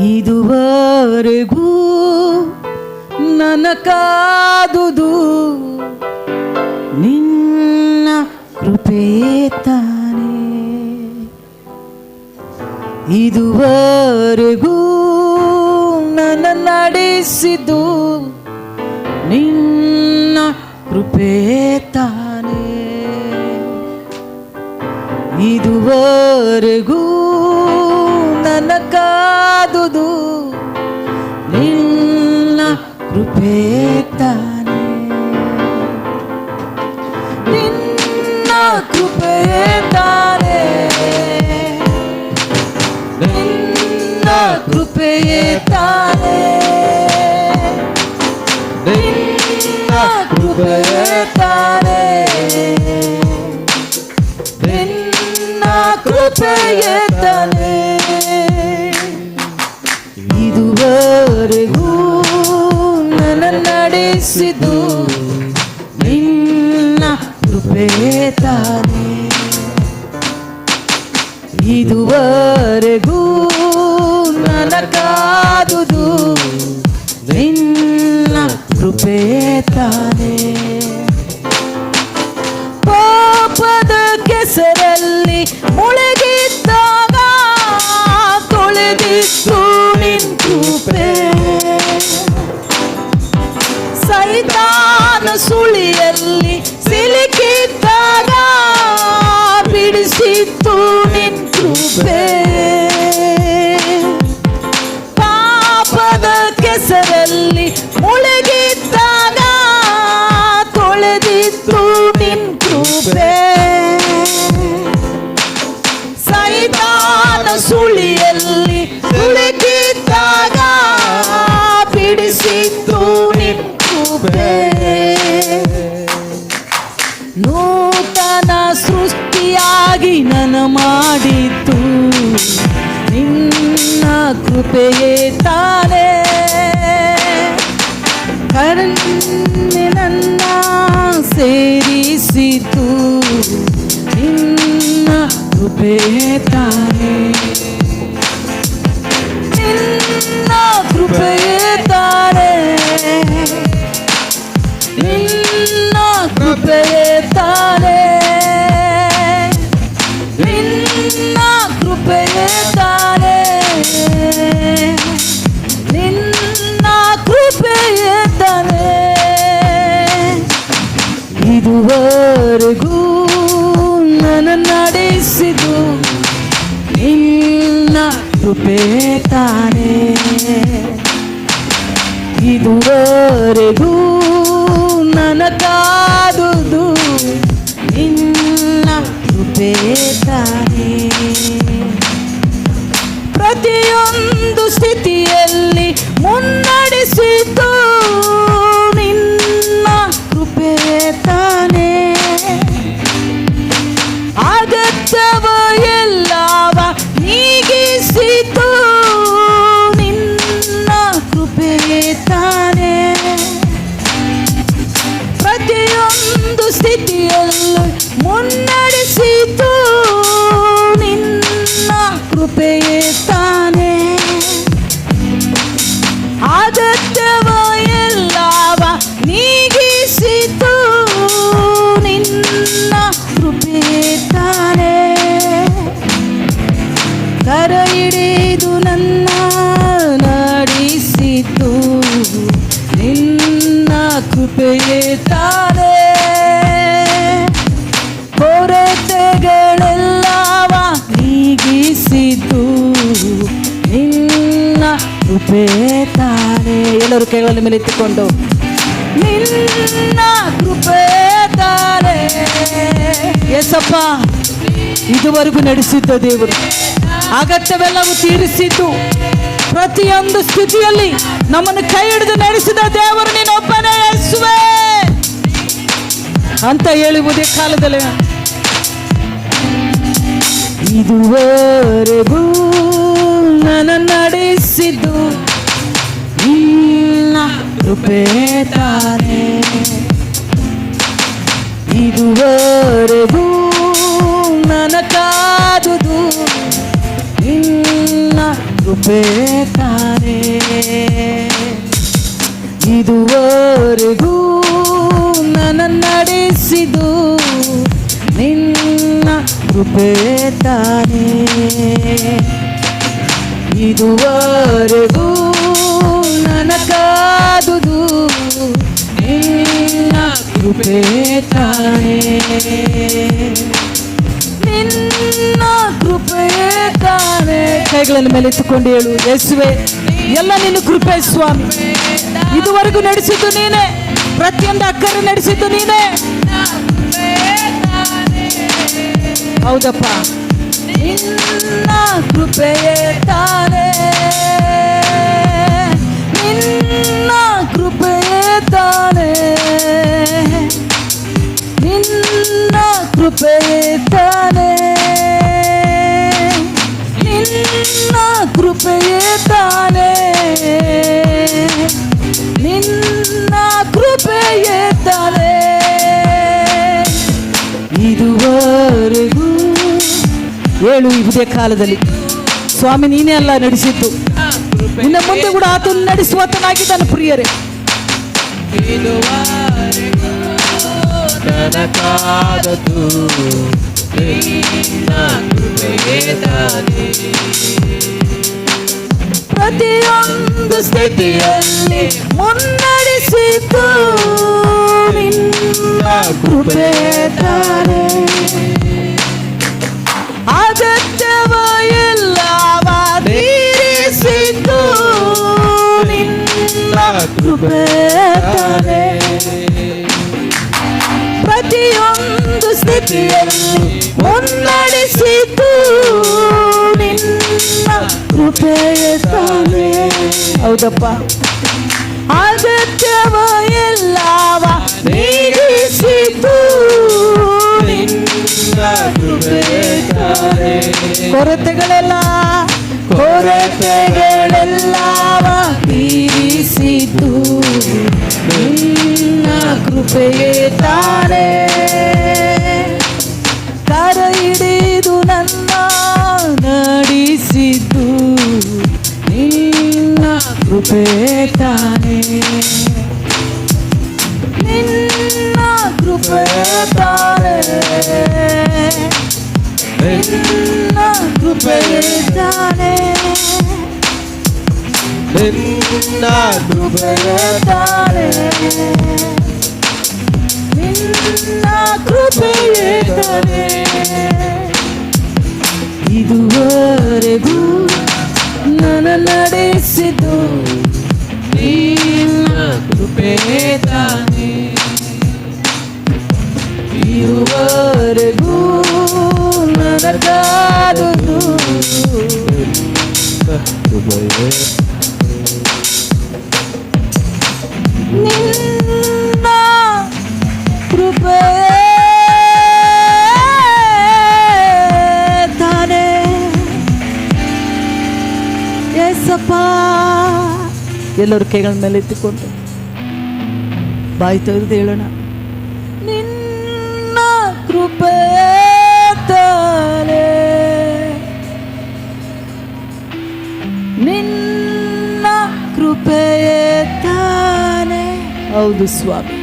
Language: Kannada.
ಇದುವರೆಗೂ ನನ ಕಾದುದು ನಿನ್ನ ಕೃಪೆಯೇ ತಾನೆ. ಇದುವರೆಗೂ ನನ್ನ ನಡೆಸಿದ್ದು ನಿನ್ನ ಕೃಪೆಯೇ ತಾನೆ. ಇದುವರೆಗೂ ಕಾದುದು ನಿನ್ನ ಕೃಪೆ ತಾನೆ ನಿನ್ನ ಕೃಪೆ ತಾನೆ ನಿನ್ನ ಕೃಪೆ ತಾನೆ ನಿನ್ನ ಕೃಪೆ ತಾನೆ ನಿನ್ನ ಕೃಪೆಯೇ ತಾನೇ ನಡೆಸಿದು ನಿನ್ನ ಕೃಪೇತಾನೆ ತಾನೇ. ಇದುವರೆಗೂ ನನ್ನ ನಿನ್ನ ಕೃಪೇತಾನೆ ತಾನೇ. ಪಾಪದ ಕೆಸರಲ್ಲಿ ಮುಳುಗಿದ್ದಾಗ ತೊಳೆದಿತ್ತು ಸೈತಾನ ಸುಳಿಯಲ್ಲಿ ಸಿಲುಕಿದ್ದಾಗ ಬಿಡಿಸಿತ್ತು ನಿನ್ ಕೃಪೆ. ಪಾಪದ ಕೆಸರಲ್ಲಿ ಮುಳುಗಿದ್ದಾಗ ತೊಳೆದಿತ್ತು ನಿನ್ ಕೃಪೆ. ಸೈತಾನ ಸುಳಿಯಲ್ಲಿ ಕಣ್ಣಿನನ್ನ ಸೇರಿಸಿತು ನಿನ್ನ ಕೃಪೆಯೇ ತಾನೇ ನಿನ್ನ ಕೃಪೆಯೇ ತಾನೇ ನಿನ್ನ ಕೃಪೆಯೇ ತಾನೇ ಇದುವರೆಗೂ ನನ್ನ ನಡೆಸಿದು ನಿನ್ನ ಕೃಪೆ ತಾನೇ. ಇದುವರೆಗೂ ನನ್ನ ಕಾದುದು ನಿನ್ನ ಕೃಪೆ ತಾನೇ. ತಾನೇ ಕೊರತೆಗಳೆಲ್ಲವ ನೀಗಿಸಿತು ನಿನ್ನ ಕೃಪೆ ತಾನೆ ಎಲ್ಲರೂ ಕೈಗಳಲ್ಲಿ ಮೇಲೆ ಎತ್ತಿಕೊಂಡು ನಿನ್ನ ಕೃಪೆ ತಾನೆ ಎಸಪ್ಪ ಇದುವರೆಗೂ ನಡೆಸಿದ್ದ ದೇವರು ಅಗತ್ಯವೆಲ್ಲವೂ ತೀರಿಸಿದ್ದು. ಪ್ರತಿಯೊಂದು ಸ್ಥಿತಿಯಲ್ಲಿ ನಮ್ಮನ್ನು ಕೈ ಹಿಡಿದು ನಡೆಸಿದ ದೇವರು ನೀನೊಬ್ಬನೇ, ಯೇಸುವೆ. ಅಂತ ಹೇಳುವುದೇ ಕಾಲದಲ್ಲಿ. ಇದುವರೆಗೂ ನನ್ನ ನಡೆಸಿದ್ದು ಕೃಪೆ ಇದುವರೆಗೂ ನನ್ನ ತಾನೇ ಇದುವರೆಗೂ ನನ್ನ ನಡೆಸಿದು ನಿನ್ನ ಕೃಪೆ ಇದುವರೆಗೂ ನನ್ನ ಕಾದುದು ನಿನ್ನ ಕೃಪೆ ನಿನ್ನ ಕೃಪೆ ತಾನೆ. ಕೈಗಳನ್ನು ಮೇಲೆ ಎತ್ತುಕೊಂಡು ಹೇಳು, ಯೇಸುವೆ, ಎಲ್ಲ ನಿನ್ನ ಕೃಪೆ ಸ್ವಾಮಿ. ಇದುವರೆಗೂ ನಡೆಸಿದ್ದು ನೀನೇ, ಪ್ರತಿಯೊಂದು ಅಕ್ಕರೆ ನಡೆಸಿದ್ದು ನೀನೇ. ಹೌದಪ್ಪ. ನಿನ್ನ ಕೃಪೆಯೇ ತಾನೇ. ಏಳು ಇದೇ ಕಾಲದಲ್ಲಿ. ಸ್ವಾಮಿ ನೀನೇ ಅಲ್ಲ ನಡೆಸಿದ್ದು. ಇನ್ನು ಮುಂದೆ ಕೂಡ ಆತನು ನಡೆಸುವತನಾಗಿದ್ದಾನೆ ಪ್ರಿಯರೇ. ಪ್ರತಿಯೊಂದು ಸ್ಥಿತಿಯಲ್ಲಿ ಮುನ್ನಡೆಸಿತು ನಿನ್ನ ಕೃಪೆ ಪ್ರತಿಯೊಂದು ಸ್ಥಿತಿಯಲ್ಲಿ ಮುನ್ನಡೆಸಿತು ನಿನ್ನ ಕೃಪೆಯ ತಾನೇ ಹೌದಪ್ಪ ಅಗತ್ಯವ ಎಲ್ಲವ ನೀಡಿಸಿತು ನಿನ್ನ ಕೃಪೆಯೇ ತಾನೇ. ಕೊರತೆಗಳೆಲ್ಲ, ಕೊರತೆಗಳೆಲ್ಲವ ತೀರಿಸಿತು ನಿನ್ನ ಕೃಪೆಯೇ ತಾನೇ. ಕರ ಹಿಡಿದು ನನ್ನ ನಡೆಸಿದ್ದು ನಿನ್ನ ಕೃಪೆಯೇ ತಾನೇ. ನಿನ್ನ ಕೃಪೆಯೇ ತಾನೇ. ನಿನ್ನ ಕೃಪೆಯೇ ತಾನೇ ನಿನ್ನ ಕೃಪೆಯೇ ತಾನೇ ನಿನ್ನ ಕೃಪೆಯೇ ತಾನೇ ಇದುವರೆಗೂ ನನ್ನ ನಡೆಸಿದ್ದು ನಿನ್ನ ಕೃಪೆಯೇ ತಾನೇ ಇದುವರೆಗೂ ನನಗಾದುದು ಕೃಪೆಯೇ ನಿನ್ನ ಕೃಪೆ ತಾನೇ ಎಸಪ್ಪ ಎಲ್ಲರೂ ಕೈಗಳ ಮೇಲೆ ಎತ್ತಿಕೊಂಡು ಬಾಯಿ ತೆಗೆದು ಹೇಳೋಣ ಹೌದು ಸ್ವಾಮಿ